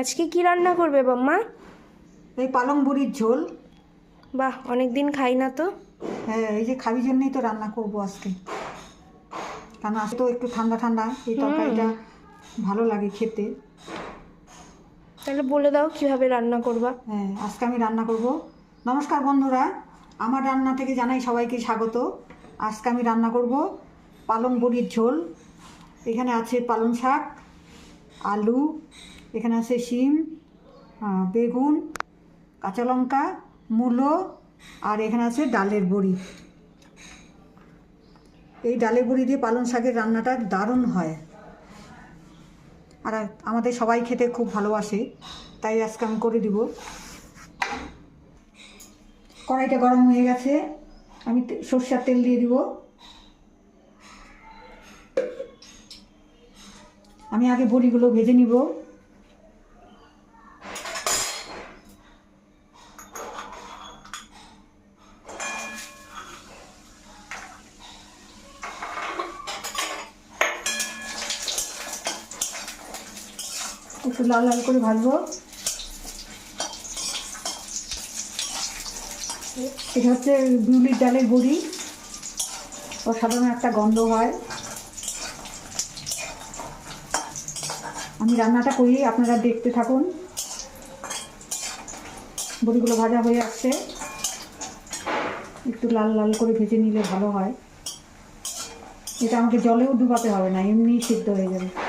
আজকে কি রান্না করবে বাম্মা? এই পালং বুড়ির ঝোল। বাহ অনেক দিন খাই না তো। হ্যাঁ এই যে খাবি জন্যই তো রান্না করব আজকে। কারণ আজকে তো একটু ঠান্ডা ঠান্ডা এই তরকারিটা ভালো লাগে খেতে। তাহলে বলে দাও কীভাবে রান্না করবা? হ্যাঁ আজকে আমি রান্না করব। নমস্কার বন্ধুরা আমার রান্না থেকে জানাই সবাইকে স্বাগত। আজকে আমি রান্না করব পালং বড়ির ঝোল। এখানে আছে পালং শাক আলু এখানে আছে শিম বেগুন, কাঁচা লঙ্কা, মূলো, আর এখানে আছে ডালের বড়ি। এই ডালের বড়ি দিয়ে পালং শাকের রান্নাটা দারুণ হয়। আর আমাদের সবাই খেতে খুব ভালোবাসে, তাই আজকে আমি করে দিব। কড়াইটা গরম হয়ে গেছে, আমি সর্ষের তেল দিয়ে দিব। আমি আগে বড়িগুলো ভেজে নিব। একটু লাল লাল করে ভাজবো। এটা হচ্ছে বিউলির ডালের বড়ি। অসাধারণ একটা গন্ধ হয়। আমি রান্নাটা করি, আপনারা দেখতে থাকুন। বড়িগুলো ভাজা হয়ে আসছে। একটু লাল লাল করে ভেজে নিলে ভালো হয়। এটা আমাকে জলেও ডুবাতে হবে না এমনি সিদ্ধ হয়ে যাবে।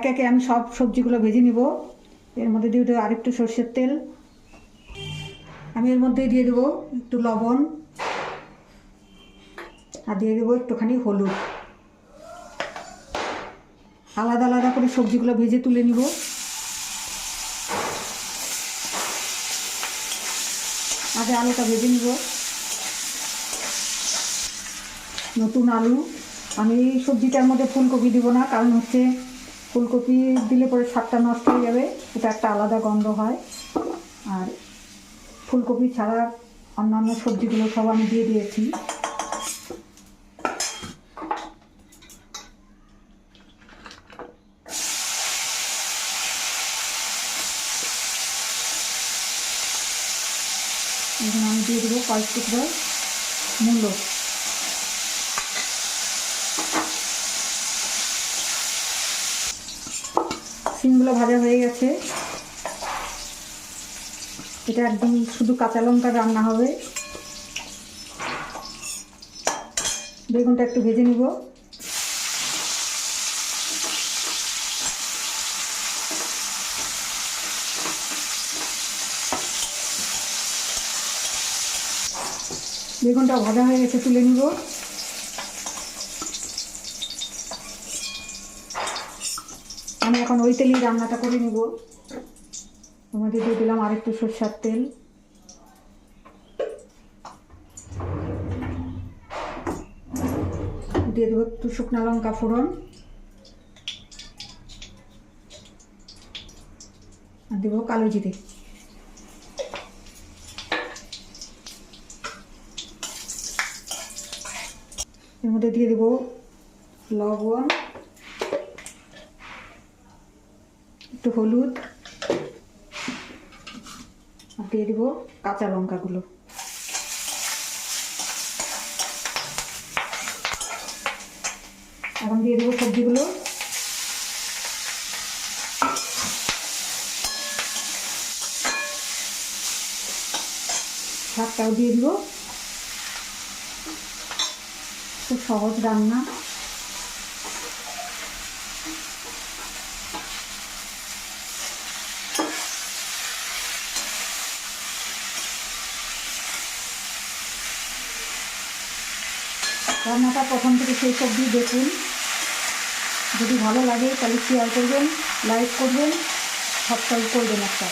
এক একে আমি সব সবজিগুলো ভেজে নিব। এর মধ্যে দিয়ে দেবো আরেকটু সর্ষের তেল। আমি এর মধ্যে দিয়ে দেবো একটু লবণ। আর দিয়ে দেবো একটুখানি হলুদ। আলাদা আলাদা করে সবজিগুলো ভেজে তুলে নিব। আগে আলুটা ভেজে নিব। নতুন আলু। আমি সবজিটার মধ্যে ফুলকপি দিব না, কারণ হচ্ছে ফুলকপি দিলে পরে স্বাদটা নষ্ট হয়ে যাবে, এটা একটা আলাদা গন্ধ হয়। আর ফুলকপি ছাড়া অন্যান্য সবজিগুলো সব আমি দিয়ে দিয়েছি। আমি দিয়ে দেবো কয়েক টুকরো মূল্য সিমগুলো ভাজা হয়ে গেছে। এটা একদম শুধু কাঁচা লঙ্কা রান্না হবে। বেগুনটা একটু ভেজে নিব। বেগুনটা ভাজা হয়ে গেছে, তুলে নিব। আমি এখন ওই তেলেই রান্নাটা করে নিব। আমাদের দিয়ে দিলাম আরেকটু সরষার তেল। দিয়ে দেবো একটু শুকনা লঙ্কা ফোড়ন। আর দেবো কালো জিরে। এর মধ্যে দিয়ে দেবো লবণ। একটু হলুদ। দিয়ে দিব কাঁচা লঙ্কাগুলো। এখন দিয়ে দেবো সবজিগুলো। শাকটাও দিয়ে দিব। খুব সহজ রান্না। রান্নাটা প্রথম থেকে সেই সবজি দেখুন। যদি ভালো লাগে তাহলে শেয়ার করবেন লাইক করবেন সাবস্ক্রাইব করবেন একটা।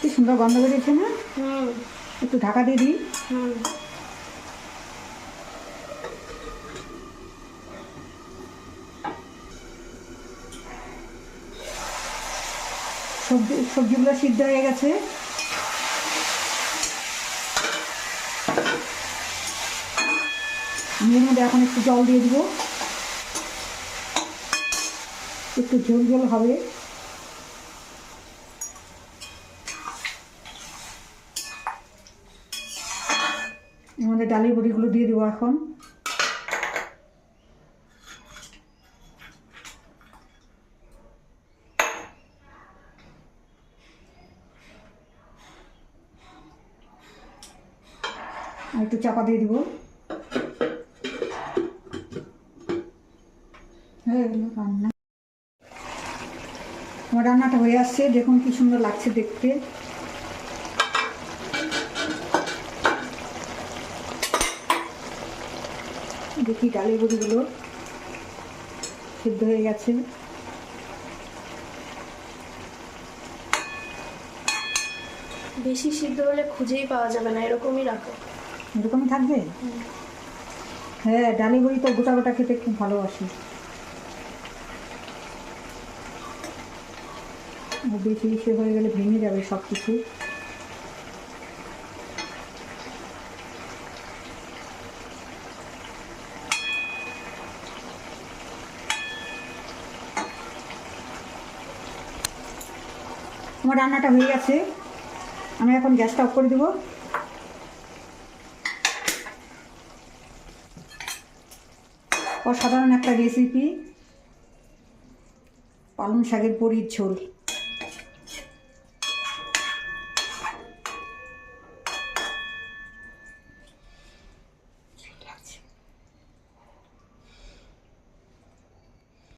কি সুন্দর গন্ধ বেরিয়েছে না? হুম। একটু ঢাকা দিয়ে দিই। সবজি, সবজিগুলো সিদ্ধ হয়ে গেছে। এর মধ্যে এখন একটু জল দিয়ে দিব। একটু ঝোল ঝোল হবে। মধ্যে ডালের বড়িগুলো দিয়ে দেবো এখন। আর একটু চাপা দিয়ে দিব। আমার রান্নাটা হয়ে আসছে, দেখুন কি সুন্দর লাগছে দেখতে। দেখি ডালের বড়িগুলো সিদ্ধ হয়ে গেছে। বেশি সিদ্ধ হলে খুঁজেই পাওয়া যাবে না, এরকমই রাখো। এরকমই থাকবে? হ্যাঁ ডালি বড়ি তো গোটা গোটা খেতে খুব ভালোবাসি। বেশি বেশি হয়ে গেলে ভেঙে যাবে সব কিছু আমার রান্নাটা হয়ে গেছে। আমি এখন গ্যাসটা অফ করে দেবো। অসাধারণ একটা রেসিপি পালং শাকের পরির ঝোল।